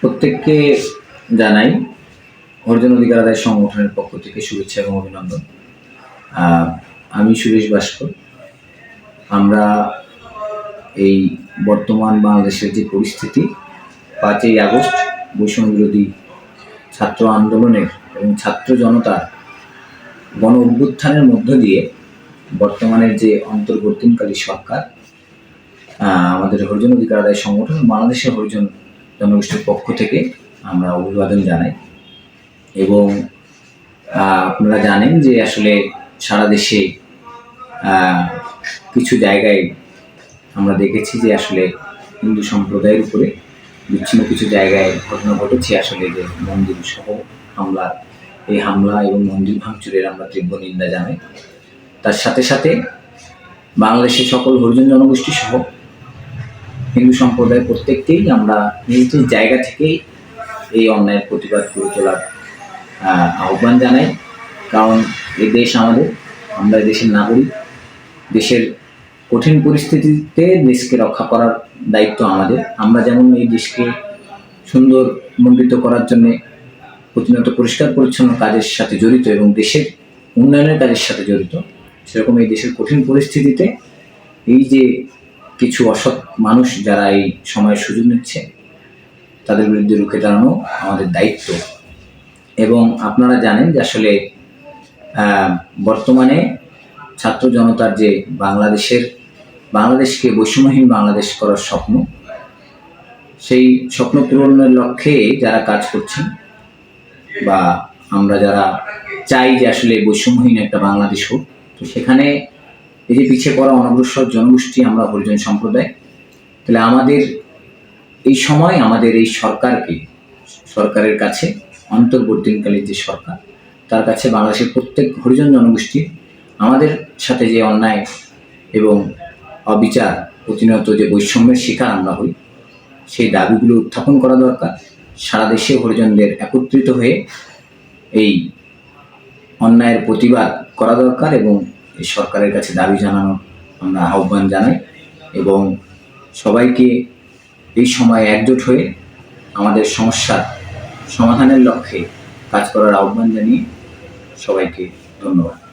প্রত্যেককে জানাই হরিজন অধিকার আদায় সংগঠনের পক্ষ থেকে শুভেচ্ছা এবং অভিনন্দন। আমি সুরেশ ভাস্কর। আমরা এই বর্তমান বাংলাদেশের যে পরিস্থিতি, পাঁচই আগস্ট বৈষম্য বিরোধী ছাত্র আন্দোলনের এবং ছাত্র জনতার গণ অভ্যুত্থানের মধ্য দিয়ে বর্তমানের যে অন্তর্বর্তীকালী সরকার আমাদের হরিজন অধিকার আদায় সংগঠন, বাংলাদেশের হরিজন জনগোষ্ঠীর পক্ষ থেকে আমরা অভিবাদন জানাই। এবং আপনারা জানেন যে আসলে সারা দেশে কিছু জায়গায় আমরা দেখেছি যে আসলে হিন্দু সম্প্রদায়ের উপরে বিচ্ছিন্ন কিছু জায়গায় ঘটনা ঘটেছে আসলে যে মন্দির সহ হামলা। এই হামলা এবং মন্দির ভাঙচুরের আমরা তীব্র নিন্দা জানাই। তার সাথে সাথে বাংলাদেশের সকল হরিজন জনগোষ্ঠী সহ হিন্দু সম্প্রদায় প্রত্যেককেই আমরা নিজ নিজ জায়গা থেকেই এই অন্যায়ের প্রতিবাদ করে তোলার আহ্বান জানাই। কারণ এই দেশ আমাদের, আমরা দেশের নাগরিক। দেশের কঠিন পরিস্থিতিতে দেশকে রক্ষা করার দায়িত্ব আমাদের। আমরা যেমন এই দেশকে সুন্দর মণ্ডিত করার জন্য প্রতিনিয়ত পরিষ্কার পরিচ্ছন্ন কাজের সাথে জড়িত এবং দেশের উন্নয়নের কাজের সাথে জড়িত, সেরকম এই দেশের কঠিন পরিস্থিতিতে এই যে কিছু অসৎ মানুষ যারা এই সময়ের সুযোগ নিচ্ছে, তাদের বিরুদ্ধে রুখে দাঁড়ানো আমাদের দায়িত্ব। এবং আপনারা জানেন যে আসলে বর্তমানে ছাত্র জনতার যে বাংলাদেশের, বাংলাদেশকে বৈষম্যহীন বাংলাদেশ করার স্বপ্ন, সেই স্বপ্ন পূরণের লক্ষ্যে যারা কাজ করছেন বা আমরা যারা চাই যে আসলে বৈষম্যহীন একটা বাংলাদেশ হোক, তো সেখানে এই যে পিছিয়ে পড়া অনগ্রসর জনগোষ্ঠী আমরা হরিজন সম্প্রদায়, তাহলে আমাদের এই সময় আমাদের এই সরকারকে, সরকারের কাছে অন্তর্বর্তীকালীন যে সরকার, তার কাছে বাংলাদেশের প্রত্যেক হরিজন জনগোষ্ঠী আমাদের সাথে যে অন্যায় এবং অবিচার প্রতিনিয়ত যে বৈষম্যের শিকার আমরা হই, সেই দাবিগুলো উত্থাপন করা দরকার। সারা দেশে হরিজনদের একত্রিত হয়ে এই অন্যায়ের প্রতিবাদ করা দরকার এবং সরকারের কাছে দাবি জানানোর আমরা আহ্বান জানাই এবং সবাইকে এই সময় একজোট হয়ে আমাদের সমস্যার সমাধানের লক্ষ্যে কাজ করার আহ্বান জানিয়ে সবাইকে ধন্যবাদ।